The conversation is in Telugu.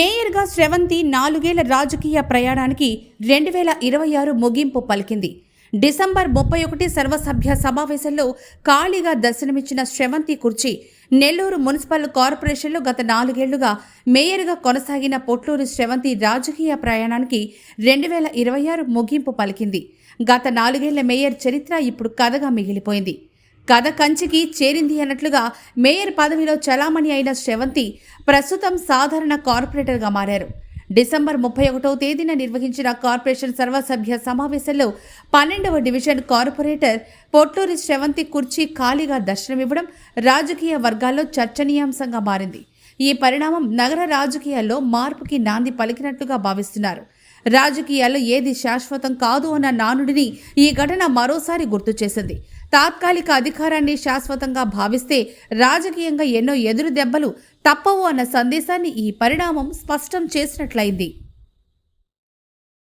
మేయర్గా శ్రవంతి నాలుగేళ్ళ రాజకీయ ప్రయాణానికి రెండు వేల ఇరవై ఆరు ముగింపు పలికింది. డిసెంబర్ ముప్పై ఒకటి సర్వసభ్య సమావేశంలో ఖాళీగా దర్శనమిచ్చిన శ్రవంతి కుర్చీ నెల్లూరు మున్సిపల్ కార్పొరేషన్లో గత నాలుగేళ్ళుగా మేయర్గా కొనసాగిన పొట్లూరు శ్రవంతి రాజకీయ ప్రయాణానికి రెండు వేల ఇరవై ఆరు ముగింపు పలికింది. గత నాలుగేళ్ళ మేయర్ చరిత్ర ఇప్పుడు కథగా మిగిలిపోయింది. కథ కంచికి చేరింది అన్నట్లుగా మేయర్ పదవిలో చలామణి అయిన శ్రవంతి ప్రస్తుతం సాధారణ కార్పొరేటర్గా మారారు. డిసెంబర్ ముప్పై ఒకటవ తేదీన నిర్వహించిన కార్పొరేషన్ సర్వసభ్య సమావేశంలో పన్నెండవ డివిజన్ కార్పొరేటర్ పొట్లూరి శ్రవంతి కుర్చీ ఖాళీగా దర్శనమివ్వడం రాజకీయ వర్గాల్లో చర్చనీయాంశంగా మారింది. ఈ పరిణామం నగర రాజకీయాల్లో మార్పుకి నాంది పలికినట్లుగా భావిస్తున్నారు. రాజకీయాల్లో ఏది శాశ్వతం కాదు అన్న నానుడిని ఈ ఘటన మరోసారి గుర్తు చేసింది. తాత్కాలిక అధికారాన్ని శాశ్వతంగా భావిస్తే రాజకీయంగా ఎన్నో ఎదురు దెబ్బలు తప్పవు అన్న సందేశాన్ని ఈ పరిణామం స్పష్టం చేసినట్లయింది.